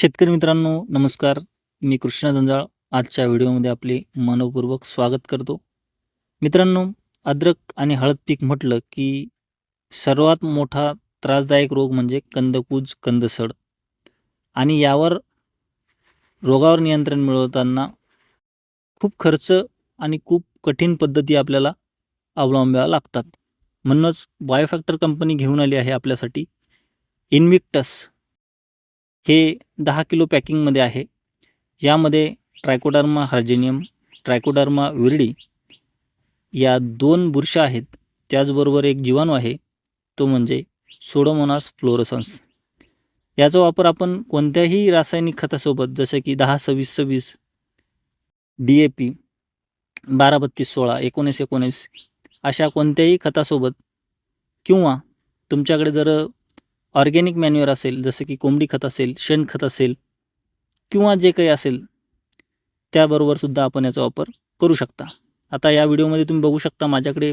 शेतकरी मित्रांनो नमस्कार. मी कृष्णा जंजाळ आजच्या व्हिडिओमध्ये आपले मनपूर्वक स्वागत करतो. मित्रांनो अद्रक आणि हळद पीक म्हटलं की सर्वात मोठा त्रासदायक रोग म्हणजे कंदकूज कंदसड. आणि यावर रोगावर नियंत्रण मिळवताना खूप खर्च आणि खूप कठीण पद्धती आपल्याला अवलंबाव्या लागतात. म्हणूनच बायोफॅक्टर कंपनी घेऊन आली आहे आपल्यासाठी इन्विक्टस हे दहा किलो पॅकिंगमध्ये आहे. यामध्ये ट्रायकोडर्मा हार्जेनियम ट्रायकोडर्मा विरडी या दोन बुरशा आहेत. त्याचबरोबर एक जीवाणू आहे. तो म्हणजे सोडोमोनास फ्लोरोसन्स. याचा वापर आपण कोणत्याही रासायनिक खतासोबत जसं की दहा सव्वीस सव्वीस डी ए पी बारा बत्तीस सोळा एकोणीस एकोणीस अशा कोणत्याही खतासोबत किंवा तुमच्याकडे जर ऑर्गॅनिक मॅन्युअर असेल जसं की कोंबडी खत असेल शेणखत असेल किंवा जे काही असेल त्याबरोबर सुद्धा आपण याचा वापर करू शकता. आता या व्हिडिओमध्ये तुम्ही बघू शकता माझ्याकडे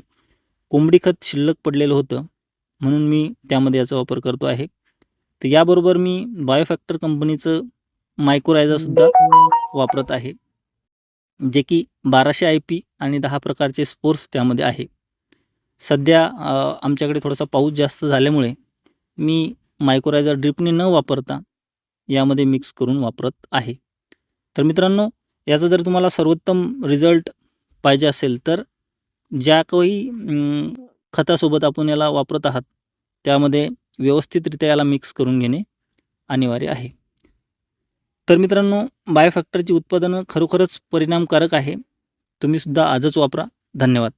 कोंबडी खत शिल्लक पडलेलं होतं म्हणून मी त्यामध्ये याचा वापर करतो आहे. तर याबरोबर मी बायोफॅक्टर कंपनीचं मायक्रोरायझासुद्धा वापरत आहे जे की बाराशे आय पी आणि दहा प्रकारचे स्पोर्ट्स त्यामध्ये आहे. सध्या आमच्याकडे थोडासा पाऊस जास्त झाल्यामुळे मी मायक्रोरायझर ड्रिपने न वापरता यामध्ये मिक्स करून वापरत आहे. तर मित्रांनो याचा जर तुम्हाला सर्वोत्तम रिझल्ट पाहिजे असेल तर ज्या काही खतासोबत आपण याला वापरत आहात त्यामध्ये व्यवस्थितरित्या याला मिक्स करून घेणे अनिवार्य आहे. तर मित्रांनो बायोफॅक्टरची उत्पादनं खरोखरच परिणामकारक आहे. तुम्हीसुद्धा आजच वापरा. धन्यवाद.